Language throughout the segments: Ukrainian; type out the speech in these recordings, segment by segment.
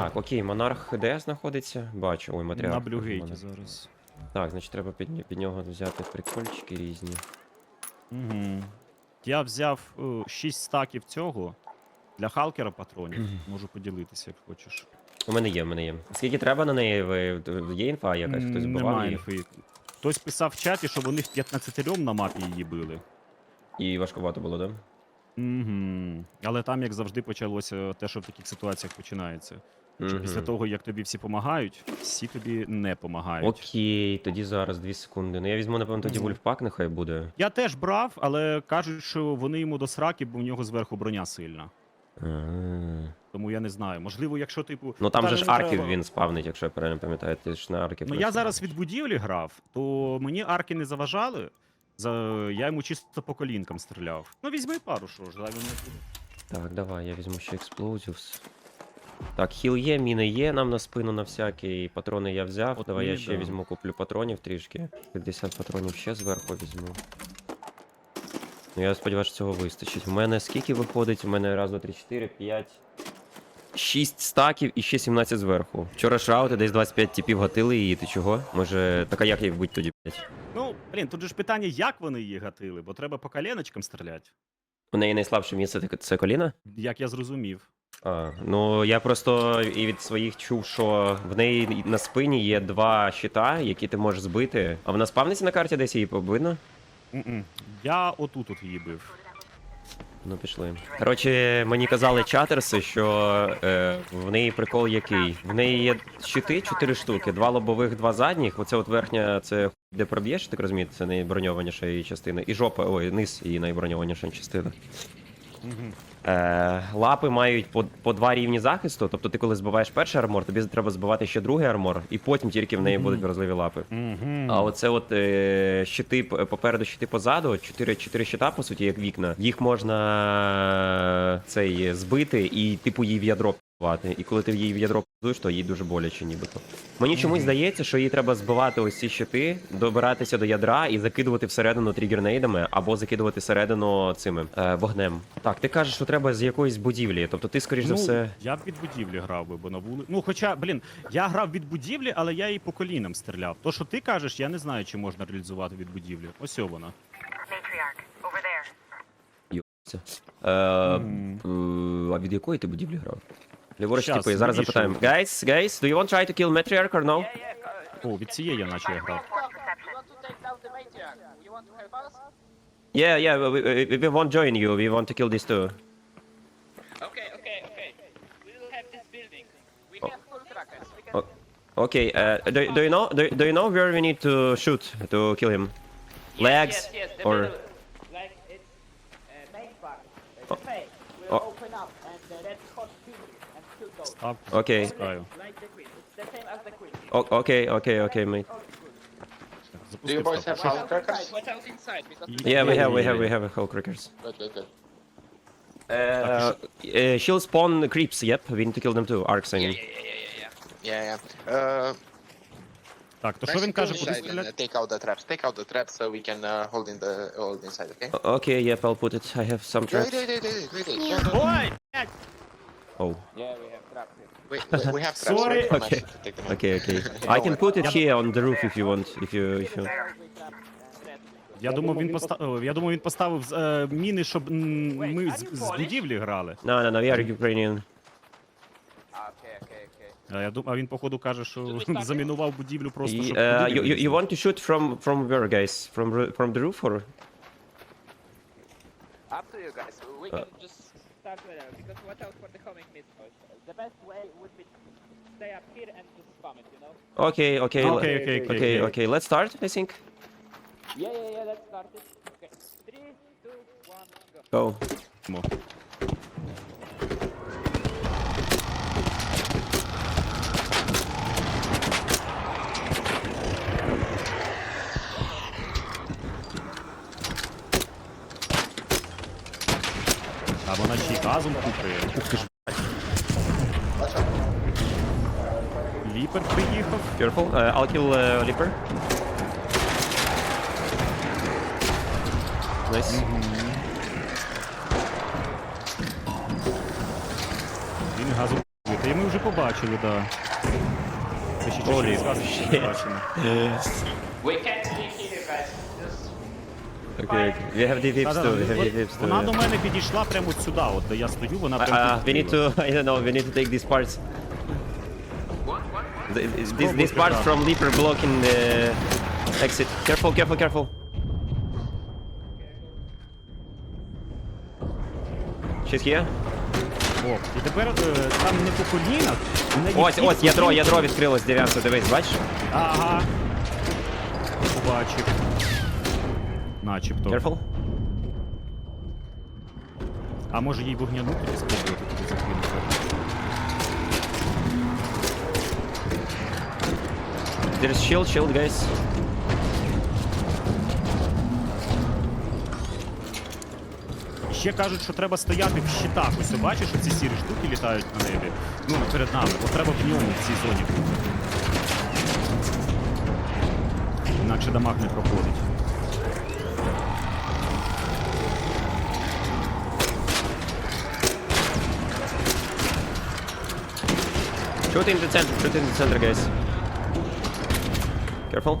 Так, окей, монарх де знаходиться? Бачу, ой, матеріал. На блюгейті зараз. Так, значить треба під, під нього взяти прикольчики різні. Угу. Я взяв 6 стаків цього для халкера патронів. Можу поділитися, як хочеш. У мене є, у мене є. Скільки треба на неї? Ви є інфа якась? Хтось Немає її? інфи. Хтось писав в чаті, що вони в 15 на мапі її били. І важкувато було, да? Угу. Але там, як завжди, почалося те, що в таких ситуаціях починається. Що після того, як тобі всі допомагають, всі тобі не допомагають. Окей, тоді зараз, дві секунди. Ну я візьму, напевно, тоді вульфпак, нехай буде. Я теж брав, але кажуть, що вони йому до сраки, бо в нього зверху броня сильна. Тому я не знаю. Можливо, якщо типу. Ну там же ж арків треба- він спавнить, якщо я правильно пам'ятаю, ти ж на арки. Ну я зараз від будівлі грав, то мені арки не заважали. За... Я йому чисто по колінкам стріляв. Ну візьми пару, що ж, дай він не буде. Так, давай, я візьму ще Explosives. Так, хіл є, міни є нам на спину на всякий. Патрони я взяв. От давай я ще да. візьму, куплю патронів трішки. 50 патронів ще зверху візьму. Ну я сподіваюся, що цього вистачить. У мене скільки виходить? У мене раз, два, три, чотири, п'ять. 6 стаків і ще 17 зверху. Вчора шраути десь 25 типів гатили її, ти чого? Може, така як їх бить тоді, блять? Ну, блін, тут же ж питання, як вони її гатили, бо треба по коленочкам стріляти. У неї найслабше місце це- це коліна? Як я зрозумів. А, ну я просто і від своїх чув, що в неї на спині є два щита, які ти можеш збити. А вона спавниться на карті десь її видно? М-м. Я отут от її бив. Ну пішли. Коротше, мені казали чатерси, що е, в неї прикол який. В неї є щити, чотири штуки, два лобових, два задніх. Оце от верхня, це де проб'єш, так розумієте, це найброньованіша її частина. І жопа, ой, низ її найброньованіша частина. Е, лапи мають по, по два рівні захисту. Тобто ти коли збиваєш перший армор, тобі треба збивати ще другий армор, і потім тільки в неї будуть вразливі лапи. А оце от е, щити попереду, щити позаду, чотири, чотири щита, по суті, як вікна. Їх можна е, цей збити і типу її в ядро пувати. І коли ти її в ядро піздуєш, то їй дуже боляче, нібито. Мені чомусь здається, що їй треба збивати ось ці щити, добиратися до ядра і закидувати всередину тригернейдами, або закидувати всередину цими е, вогнем. Так, ти кажеш, що треба з якоїсь будівлі. Тобто ти, скоріш за ну, все. Я б від будівлі грав би, бо на вули. Ну, хоча, блін, я грав від будівлі, але я і по колінам стріляв. То, що ти кажеш, я не знаю, чи можна реалізувати від будівлі. Ось о вона. Matriarch, over there. Е, е, а від якої ти будівлі грав? Ліворуч, Щас, типу, зараз навіщо? запитаємо. Guys, guys, do you want to try to kill Matriarch or no? О, від цієї наче я грав. False perception. want to take down the matriarch. You want to help us? Yeah, yeah, we, we, we won't join you. We want to kill this too. Okay, okay, okay. We will have this building. We Oh. have full trackers. We can Oh. Okay, uh, do, do you know do, do you know where we need to shoot to kill him? Legs Yes, yes, the or middle. and shoot those. Став, Окей. запускаю. Like the queen. It's the same as the queen. O- okay, okay, okay, mate. Do you Запустив boys став. have firecrackers? What else inside? Because Ye- we Yeah, we Yeah, have we yeah, have we yeah. have a whole crackers. Good, good, good. Uh, uh, she'll spawn creeps. Yep, we need to kill them too. Arcs, I Yeah, mean. yeah, yeah, yeah, yeah, yeah. Yeah, yeah. Uh, Так, то що він каже, куди inside and, uh, стріляти? take out the traps. Take out the traps so we can uh, hold in the hold inside, okay? O- Okay, yep, I'll put it. I have some Wait, traps. wait, wait, wait, wait, wait. Don't, don't. Ой! блядь! Oh, Yeah, we have traps here. Wait, wait, we have traps. Sorry. right? I'm Okay. actually to take them out. okay, okay. I can put it here on the roof if you want. If you if you. Я думав, він поставив. Я думав, він поставив е, міни, щоб м, ми з, з будівлі грали. No, no, no. We are Ukrainian. Okay, okay, okay. А я дум, а він походу каже, що замінував будівлю просто щоб. uh, будівлю you, you, you want to shoot from from where, guys? From ru- from the roof or? Up to you guys. We Uh, can just start wherever uh, because watch out for the homing missiles. The best way would be stay up here and just spam it, you know? Okay, okay, l- Okay, okay, okay, okay, okay. okay. Let's start. I think. Yeah, yeah, yeah, let's start it. Okay. Three, two, one, go. Go. Мо. Вона ще й газом купує. Ух ти ж. Ліпер приїхав. Careful. Uh, I'll kill uh, Leaper. Nice. Він газом купує. Та йому вже побачили, да. Це ще Holy чуть зразу shit. не бачимо. We can't leave here, guys. Just Окей, we have vips Та-да-да, too, we have от vips too. Вона до yeah. мене підійшла прямо от сюди, от де я стою, вона прямо uh, we need to, I don't know, we need to take these parts. Th- th- These, parts from Leaper blocking the exit. Careful, careful, careful. She's here. О, і тепер е, там не по колінах. Ось, ось, ядро, ядро відкрилось, дев'ятку, дивись, бачиш? Ага. Побачив. Начебто. Careful. А може їй вогняну тоді спробувати туди закинути? There's shield, shield, guys. Ще кажуть, що треба стояти в щитах. Ось ти бачиш, що ці сірі штуки літають на небі. Ну, перед нами. От треба в ньому в цій зоні бути. Інакше дамаг не проходить. Shoot in the center, shoot in the center, guys. Careful.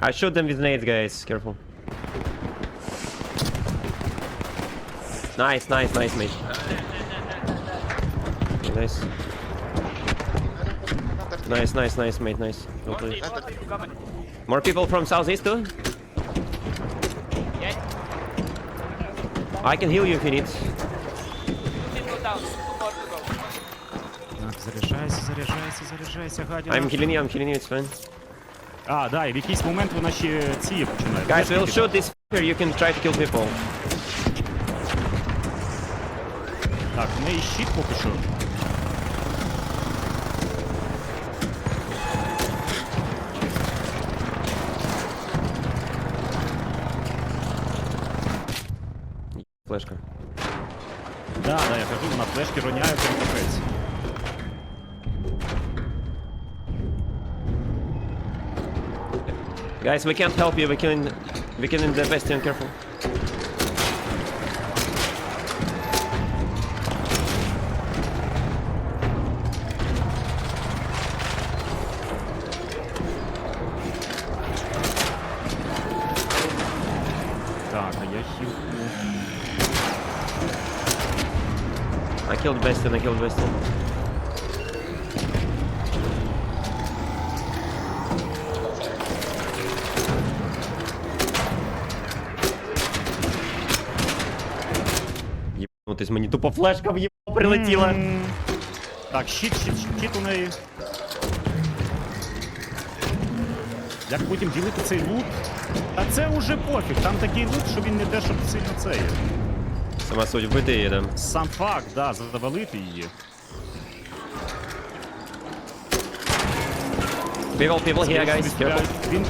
I shoot them with nades, guys. Careful. Nice, nice, nice, mate. Okay, nice. Nice, nice, nice, mate, nice. Well played. More people coming. More people from southeast too? Yeah. I can heal you if you need. Two people down. Two more to go. Так, заряджайся, заряджайся, заряджайся, гадіна. I'm healing you, I'm healing you, it's fine. А, да, і в якийсь момент вона ще ці починає. Guys, we'll shoot this f***er, you can try to kill people. Так, в неї щит поки що. Флешка. Да, да, я кажу, вона флешки роняє Guys, we can't help you, we're killing, we're killing the Bastion, careful. Так, а я хілку. I killed Bastion, I killed Bastion. Мені тупо флешка в єбо прилетіла. Так, щит, щит, щит у неї. Як потім ділити цей лут? Та це уже пофіг, там такий лут, що він не те, щоб сильно це є. Сама суть вбити її, да. Сам факт, да, завалити її. People, people here, guys, careful. Він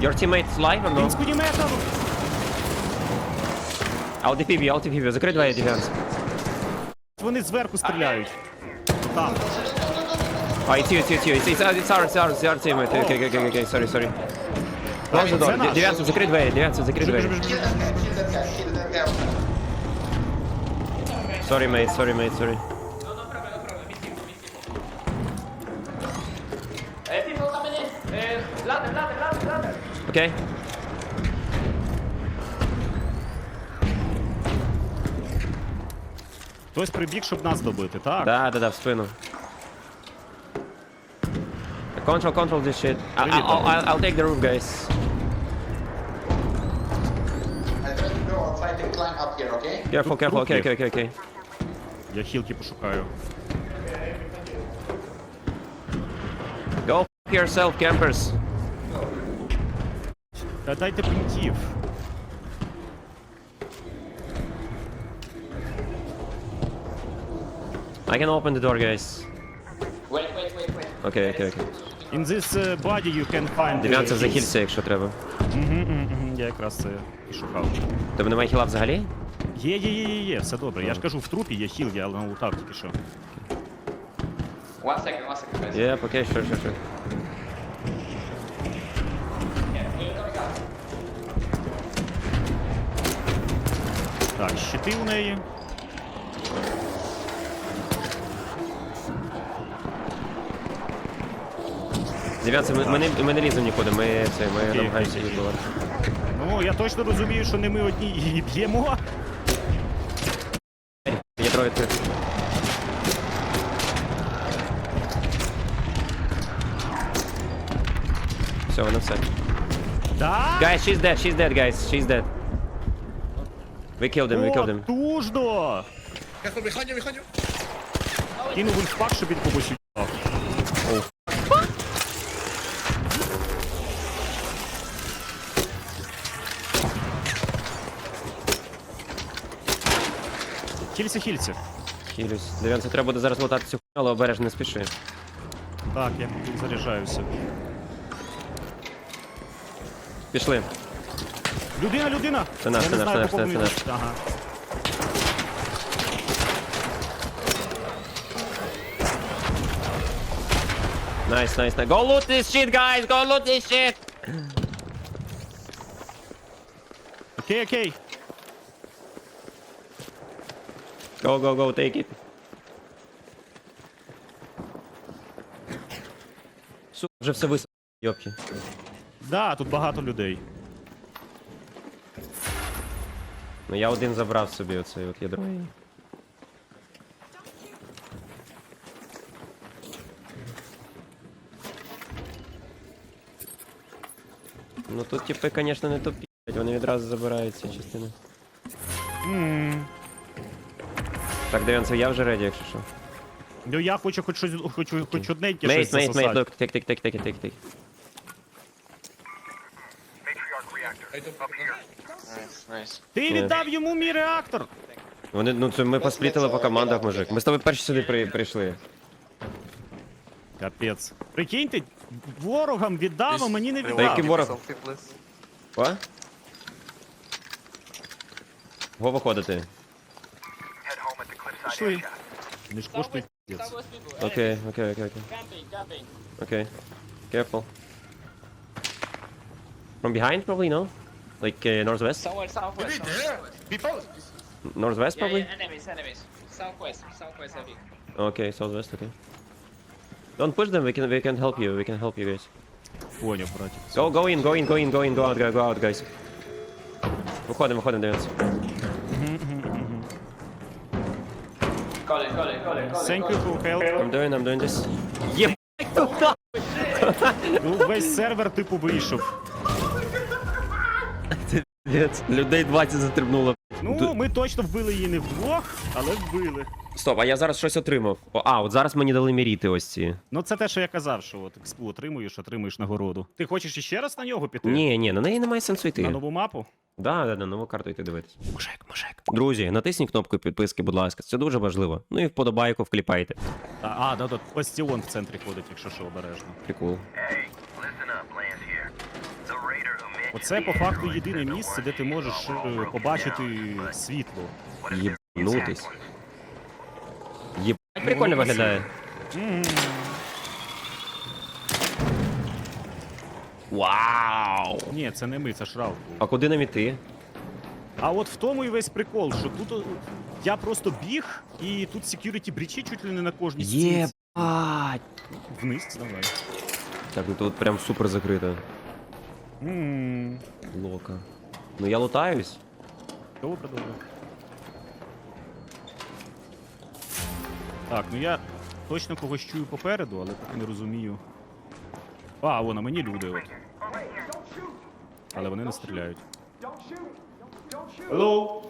Your teammates live or Він no? з кулеметом! I'll DPV, I'll DPV, закрий двері, дефенс. Вони зверху стріляють. Там. Oh, it's you, it's you, it's you. It's, it's, it's our, it's our, it's our teammate. Okay, okay, okay, okay, sorry, sorry. The це наш. Дев'ятку, закрий двері, дев'ятку, закрий двері. Sorry, mate, sorry, mate, sorry. Okay. Хтось прибіг, щоб нас добити, так? Да, да, да, в спину. Control, control this shit. I, I, I'll, I'll, I'll take the roof, guys. I try to go outside and climb up here, okay? Careful, Тут careful. Okay, трупи. okay, okay, okay. Я хілки пошукаю. Go f yourself, campers. Та дайте пунктів. I can open the door, guys. Wait, wait, wait, wait. Okay, okay, okay. In this uh, body you can find... Дев'янцев uh, захильця, якщо треба. Мгм, мгм, мгм, Я якраз це і шукав. Тебе немає хіла взагалі? Є, є, є, є, є, все добре. Я ж кажу, в трупі є хіл, я налутав тільки що. One second, one second, guys. Yeah, okay, sure, sure, sure. Так, щити у неї. Дев'янцев, ми, ми, не, ми не ліземо нікуди, ми, це, ми Окей, намагаємося окей. відбувати. Ну, я точно розумію, що не ми одні її б'ємо. Є троє три. Все, воно все. Да? Guys, she's dead, she's dead, guys, she's dead. We killed him, we killed him. Потужно! You, behind you. Кинув інфак, щоб він уїбав. Хільці, хільці. Хілюсь. Дев'янцев, треба буде зараз лутати цю хуйню, але обережно не спіши. Так, я заряджаюся. Пішли. Людина, людина! Це наш, Я це не наш, знаю, це по наш, кому це він- Ага. Nice, nice, nice. Go loot this shit, guys! Go loot this shit! Окей, окей. Go, go, go, take it. Сука, вже все висадили, йопки. Да, тут багато людей. Ну я один забрав собі оцей от ядро. і- Ну тут типи, конечно, не тупі, вони відразу забирають ці частини. М. Так, Дев'янцев, я вже реді, якщо що. Ну я хочу хоч щось, хочу хоч одненьке Мейт, щось мейт, мейт, засосати. look, take, take, take, take. Matriarch reactor. Up here. Nice. Ти віддав йому мій реактор! Вони, ну це ми посплітили по командах, мужик. Ми з тобою перші сюди при, прийшли. Капець. Прикиньте, ворогам віддав, а мені не Та який віддав. ворог? О? Го виходити. Пішли. Не ж коштує піздець. Окей, окей, окей, окей. Okay. Careful. From behind, probably, no? Like uh, northwest? Somewhere southwest. Maybe there. People. Northwest, Yeah, probably? yeah, enemies, enemies. Southwest, southwest heavy. Okay, southwest, okay. Don't push them, we can we can help you, we can help you guys. Поняв, братик. Go, go in, go in, go in, go in, go out, go, go out, guys. Виходимо, виходимо, дивимося. Thank you for help. I'm doing, I'm doing this. Єбать, туди! Ну, весь сервер типу вийшов. Людей 20 затрибнуло. Ну, ми точно вбили її не вдвох, але вбили. Стоп, а я зараз щось отримав. О, а, от зараз мені дали міріти ось ці. Ну це те, що я казав, що от експу отримуєш, отримуєш нагороду. Ти хочеш іще раз на нього піти? Ні, ні, на неї немає сенсу йти. На нову мапу? Да, да, на нову карту йти дивитись. Мужик, мужик. Друзі, натисніть кнопку підписки, будь ласка. Це дуже важливо. Ну і вподобайку вкліпайте. А, а да, да, бастіон в центрі ходить, якщо що обережно. Прикол. Оце по факту єдине місце, де ти можеш е, побачити світло. Єбнутись. Єбать, прикольно виглядає. М. Вау! Ні, це не ми, це шрал. А куди нам іти? А от в тому і весь прикол, що тут о, я просто біг, і тут security брічі чуть ли не на кожній стінці. Єбать! Вниз, давай. Так, ну тут прям супер закрито. М, Лока. Ну я лутаюсь. Добре, добре. Так, ну я точно когось чую попереду, але поки не розумію. А, вон, на мені люди от. Але вони не стріляють. Hello?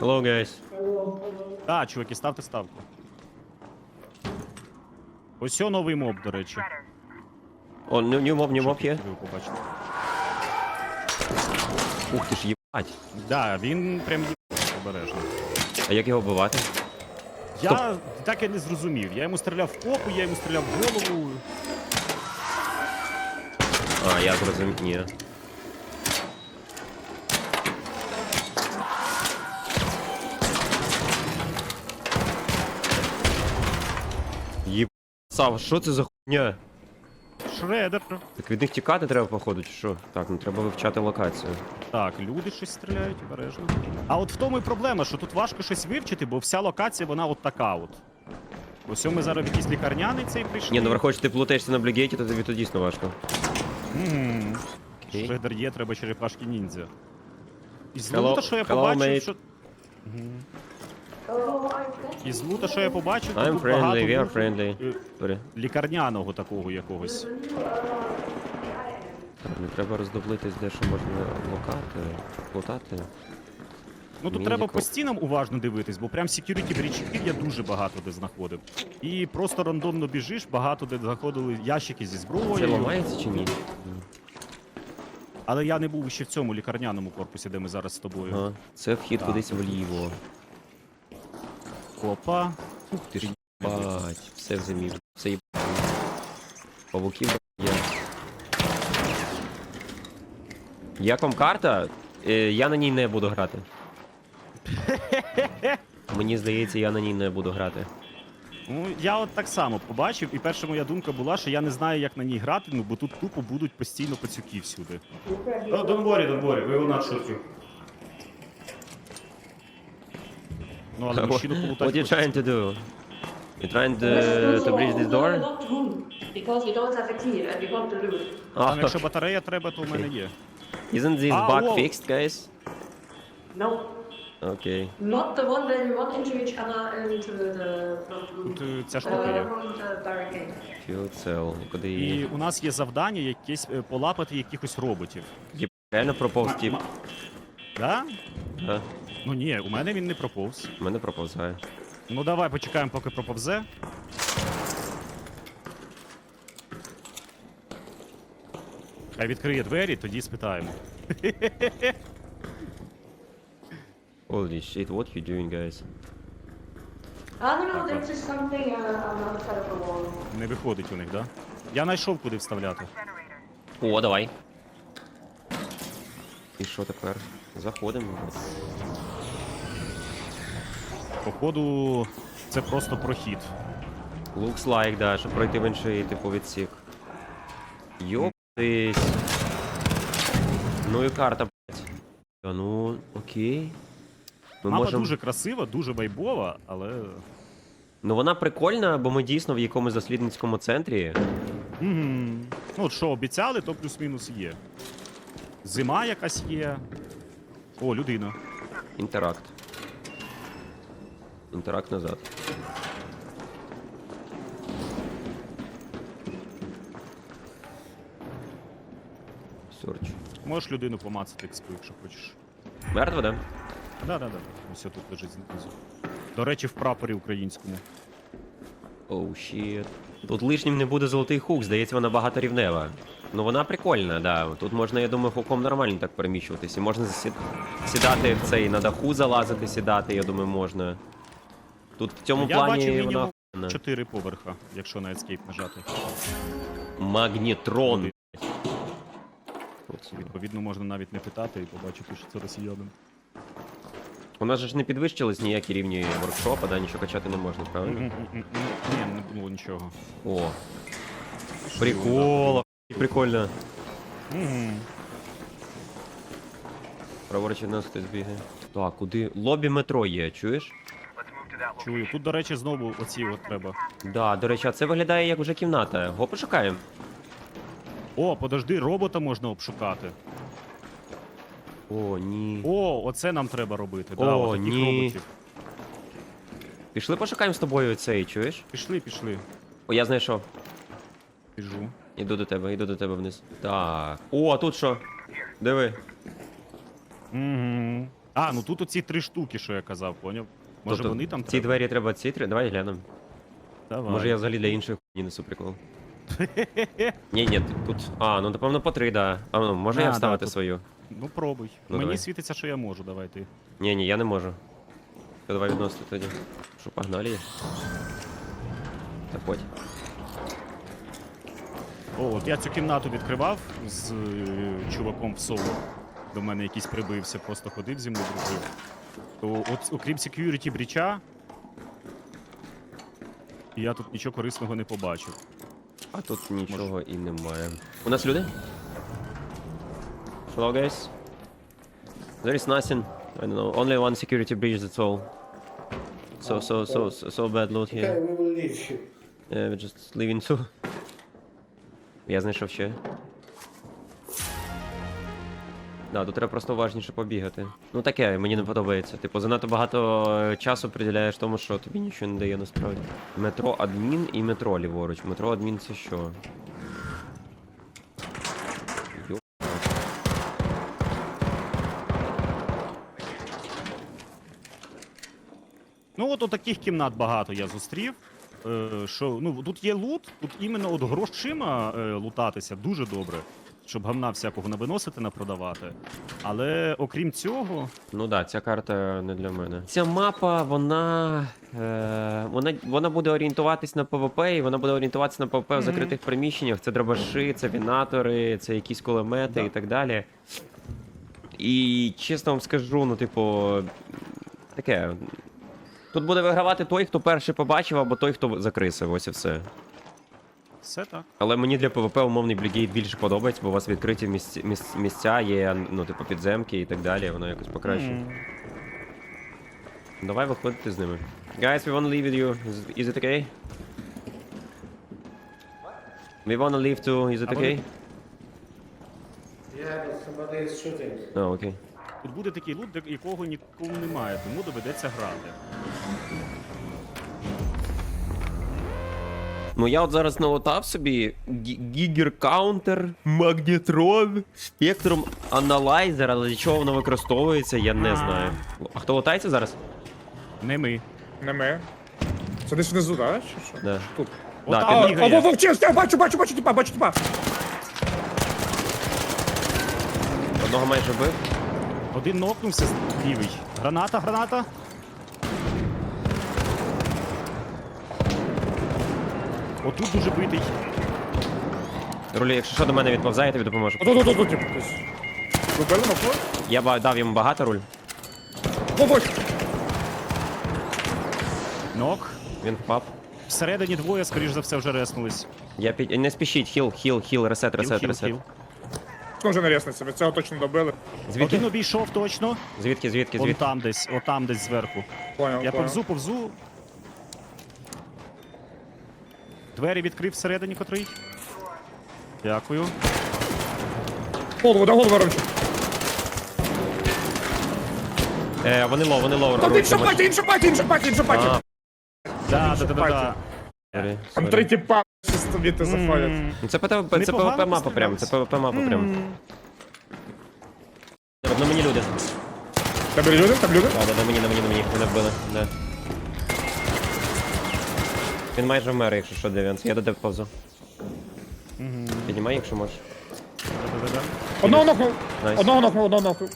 Hello, guys. Так, чуваки, ставте ставку. Ось о новий моб, до речі. О, new, new mob, new mob є. Ви побачите. Ух ти ж їбать. Да, він прям є обережно. А як його вбивати? Я так і не зрозумів. Я йому стріляв в попу, я йому стріляв в голову. А, я зрозумів, ні. Єб... Сав, що це за хуйня? Шредер. Так від них тікати треба, походу, чи що? Так, ну треба вивчати локацію. Так, люди щось стріляють, обережно. А от в тому і проблема, що тут важко щось вивчити, бо вся локація вона от така от. Ось ми зараз в якийсь лікарняний цей прийшли. Ні, ну враховуючи, ти плутаєшся на блігейті, то тобі то дійсно важко. Мгм. Окей. Шредер є, треба черепашки ніндзя. І з Hello- лута, що я hello, побачив, mate. що. Мгм. І з лута, що я побачив, то I'm тут багато friendly, we are луту, friendly. е, Sorry. лікарняного такого якогось. Так, не треба роздоблитись, де що можна локати, лутати. Ну тут треба по стінам уважно дивитись, бо прям security брічків я дуже багато де знаходив. І просто рандомно біжиш, багато де знаходили ящики зі Це зброєю. ламається чи? Ні. Але я не був ще в цьому лікарняному корпусі, де ми зараз з тобою. Ага, це вхід Так. кудись вліво. Опа. Ух ти ж бать, все в зимі, все їбать. Павуків є. Як вам карта? Е, я на ній не буду грати. Мені здається, я на ній не буду грати. Ну, я от так само побачив, і перша моя думка була, що я не знаю, як на ній грати, ну бо тут тупо будуть постійно пацюки всюди. Don't worry, don't worry, we will not shoot you. Ну, але мужчину What полутати. you trying to do? You trying to, to breach this door? Because we don't have a key and we want to do it. Там, Ah, якщо батарея треба, то в мене є. isn't this Ah, bug whoa. fixed, guys? No, Okay. not the one where we run into each other and into the locked room. Тут е, ця Uh, штука є. around the barricade. Fuel cell. Куди І її? у нас є завдання якесь е, полапати якихось роботів. Реально проповз тип. Да? Да? Ну ні, у мене він не проповз. У мене проповзає. Ну давай почекаємо, поки проповзе. Хай відкриє двері, тоді спитаємо. Holy shit, what you doing, guys? No, no, there's just something uh, on the other side of the wall. Не виходить у них, да? Я знайшов куди вставляти. О, давай. І що тепер? Заходимо. Походу, це просто прохід. Looks like, да, щоб пройти в інший типу відсік. Йоптись. Ну і карта, блядь. Та ну, окей. Ми Мапа можемо... дуже красива, дуже вайбова, але. Ну вона прикольна, бо ми дійсно в якомусь дослідницькому центрі. Мгм. Ну, от що обіцяли, то плюс-мінус є. Зима якась є. О, людина. Інтеракт. Інтеракт назад. Сорч. Можеш людину помацати експу, якщо хочеш. Мертва, да? Да-да-да. Ось тут лежить знизу. До речі, в прапорі українському. Оу, щіт. Тут лишнім не буде золотий хук, здається, вона багаторівнева. Ну вона прикольна, да. Тут можна, я думаю, хуком нормально так переміщуватись. І можна сідати в цей на даху залазити, сідати, я думаю, можна. Тут в цьому Я плані бачу вона охуєнна. чотири поверха, якщо на Escape нажати. Магнітрон. Відповідно, можна навіть не питати і побачити, що це росіянин. У нас же ж не підвищились ніякі рівні воркшопа, да, нічого качати не можна, правильно? Ні, не було нічого. О. Прикол. Прикольно. Праворуч від нас хтось бігає. Так, куди? Лобі метро є, чуєш? Чую. Тут, до речі, знову оці от треба. Да, до речі, а це виглядає як вже кімната. Го пошукаємо. О, подожди, робота можна обшукати. О, ні. О, оце нам треба робити. Да, О, от таких ні. роботів. Пішли пошукаємо з тобою цей, чуєш? Пішли, пішли. О, я знайшов. Біжу. Іду до тебе, іду до тебе вниз. Так. О, а тут що? Диви. Угу. А, ну тут оці три штуки, що я казав, поняв? Може Тобто вони там Ці треба? двері треба ці три. Давай глянемо. Давай. Може я взагалі для інших хуйні несу прикол. Ні, ні, тут. А, ну напевно по три, да. А ну, може А, я да, вставити тут- свою? Ну пробуй. Ну, Мені давай. світиться, що я можу, давай ти. Ні, ні, я не можу. То давай відносити тоді. Що, погнали їх? Та. О, от я цю кімнату відкривав з е, чуваком в соло. До мене якийсь прибився, просто ходив зі мною дружив. То от окрім security бріча, я тут нічого корисного не побачив. А тут нічого і немає. У нас люди? Hello, guys. There is nothing. I don't know. Only one security breach, that's all. So, so, so, so, so bad loot here. we will leave you. Yeah, we're just leaving too. Я знайшов ще. Да, тут треба просто уважніше побігати. Ну таке, мені не подобається. Типу, занадто багато е, часу приділяєш тому, що тобі нічого не дає насправді. Метро адмін і метро ліворуч. Метро адмін це що? Ну от таких кімнат багато я зустрів. Е, що, ну, тут є лут, тут іменно от грошима е, лутатися дуже добре, щоб гамна всякого навиносити, напродавати. Але окрім цього, Ну да, ця карта не для мене. Ця мапа, вона. Е, вона, вона буде орієнтуватись на ПВП, і вона буде орієнтуватися на ПВП в закритих приміщеннях. Це дробаши, це вінатори, це якісь кулемети Да. і так далі. І чесно вам скажу, ну, типу, таке. Тут буде вигравати той, хто перший побачив, або той, хто закрисив, ось і все. все так. Але мені для ПВП умовний Блігейт більше подобається, бо у вас відкриті місця, місця є, ну, типу, підземки і так далі, воно якось покраще. М. Давай виходити з ними. Guys, we wanna leave with you. Is, is it okay? We wanna leave too. Is it А okay? Yeah, but somebody is shooting. А, окей. Тут буде такий лут, де- якого нікому немає, тому доведеться грати. Ну я от зараз налутав собі Гі- Гігер Каунтер, Магнітрон, Спектрум Аналайзер, але для чого воно використовується, я не знаю. А хто лутається зараз? Не ми. Не ми. Це десь внизу, так? Чи що? Да. Тут. Да, під- А, вовк, чесно, бачу, бачу, бачу, типа, бачу, типа. Одного майже вбив. Один нокнувся лівий. Граната, граната. Отут дуже битий. Рулі, якщо що до мене відповзає, я тобі допоможу. Отут, отут, отут, типу. Вибили на Я ба- дав йому багато руль. Вовк! Нок. Він впав. Всередині двоє, скоріш за все, вже реснулись. Я під... Не спішіть, хіл, хіл, хіл, ресет, Хіл, ресет, хіл, ресет. хіл. Скоро вже на ресниці, від цього точно добили. Звідки? Один обійшов точно. Звідки, звідки, Вон звідки? там десь, отам десь зверху. Поняв, Я поняв. повзу, повзу. Двері відкрив всередині котрий. Дякую. Голову, да голову ромчу. Е, вони лоу, вони лоу. Там інша паті, інша паті, інша паті, інша паті. А, Да, да, да, да, да. Там сорі. три щось тобі ти. М, Ну, Це ПВП, це Непогано ПВП мапа прям, це ПВП мапа прям. На мені люди. Тебе люди, там люди? Да, да, на мені, на мені, на мені. Мене вбили. Да. Він майже вмер, якщо що, Девіанс. Я до тебе повзу. Піднімай, якщо можеш. Да-да-да. Одного нокнув, Найс. одного нокнув, одного нокнув.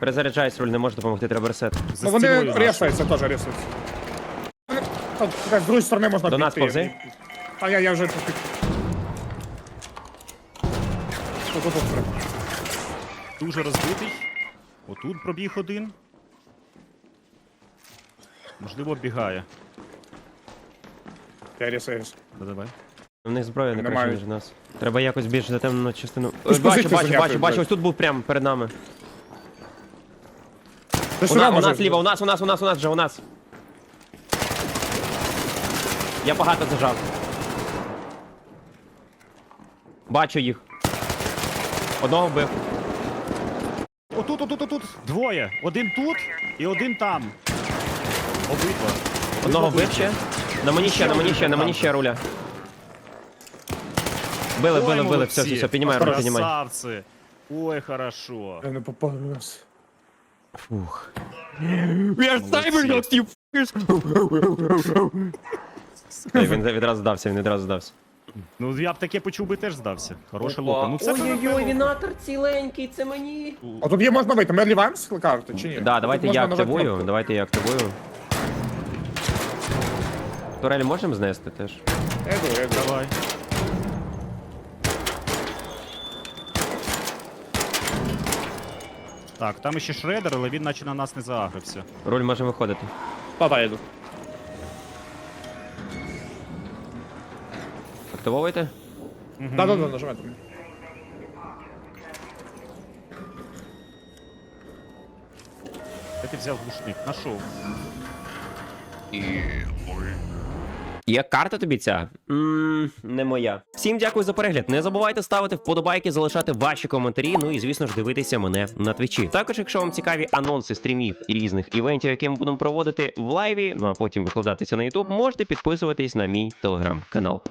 Перезаряджайся, руль, не можеш допомогти, треба ресет. За Ну вони стіною теж ресаються. Вони- З другої сторони можна До нас повзи. А я, я вже тут. Тут, тут, тут. Дуже розбитий. Отут пробіг один. Можливо, оббігає. Я ресаюсь. Да, давай. У них зброя не краще, ніж у нас. Треба якось більш затемнену частину. Ти ж бачу, бачу, бачу, бачу, ось тут був прямо перед нами. Ти У, сюди на, у нас ліво, у нас, у нас, у нас, у нас вже, у нас. Я багато зажав. Бачу їх. Одного вбив. Отут, отут, отут. Двоє. Один тут і один там. Обидва. Одного вбив ще. На мені ще, на мені ще, на мені ще руля. Били, били, били, все, все, все, піднімай, руля, піднімай. Красавці. Ой, хорошо. Я не попався. Фух. We are Молодці. you Він відразу здався, він відразу здався. Ну я б таке почув би теж здався. Хороша лука. Ну це Ой-ой-ой, вінатор ціленький, це мені. А тут є можна вийти. Ми ліваємось карти чи ні? Да, давайте Тут я можна активую, кнопку. давайте я активую. Турель можемо знести теж? Я йду, я йду. Давай. Так, там ще шредер, але він наче на нас не заагрився. Руль може виходити. Та-та, я йду. Активовуйте? Да-да-да, нажимайте. Де ти взяв глушник? Нашов. Є карта тобі ця? Ммм, не моя. Всім дякую за перегляд. Не забувайте ставити вподобайки, залишати ваші коментарі. Ну і звісно ж дивитися мене на твічі. Також, якщо вам цікаві анонси стрімів і різних івентів, які ми будемо проводити в лайві, ну а потім викладатися на YouTube, можете підписуватись на мій телеграм-канал.